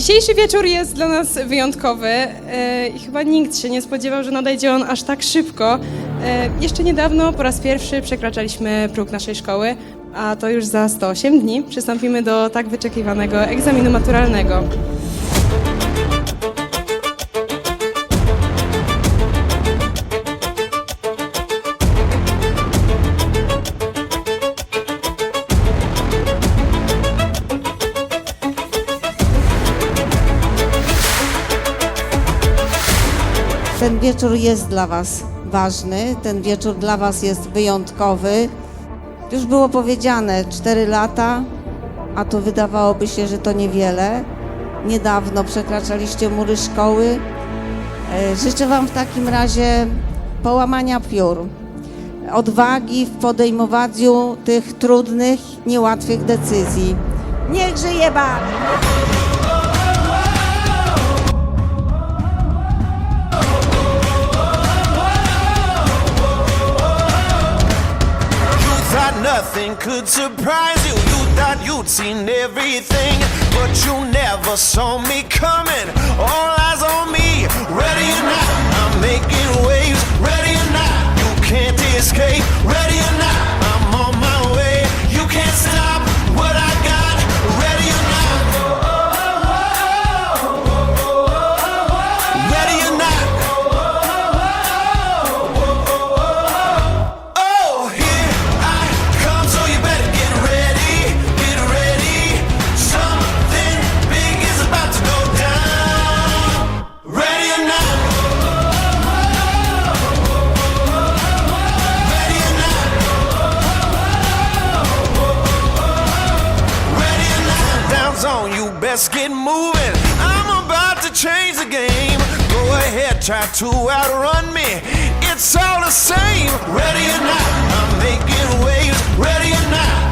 Dzisiejszy wieczór jest dla nas wyjątkowy e, i chyba nikt się nie spodziewał, że nadejdzie on aż tak szybko. E, jeszcze niedawno po raz pierwszy przekraczaliśmy próg naszej szkoły, a to już za 108 dni przystąpimy do tak wyczekiwanego egzaminu maturalnego. Ten wieczór jest dla Was ważny, ten wieczór dla Was jest wyjątkowy. Już było powiedziane, 4 lata, a to wydawałoby się, że to niewiele. Niedawno przekraczaliście mury szkoły. E, Życzę Wam w takim razie połamania piór, odwagi w podejmowaniu tych trudnych, niełatwych decyzji. Niech żyje Wam! Nothing could surprise you. You thought you'd seen everything, but you never saw me coming. All eyes on me, ready or not. I'm making waves, ready or not. You can't escape, ready Zone, you best get moving. I'm about to change the game. Go ahead, try to outrun me. It's all the same. Ready or not, I'm making waves. Ready or not.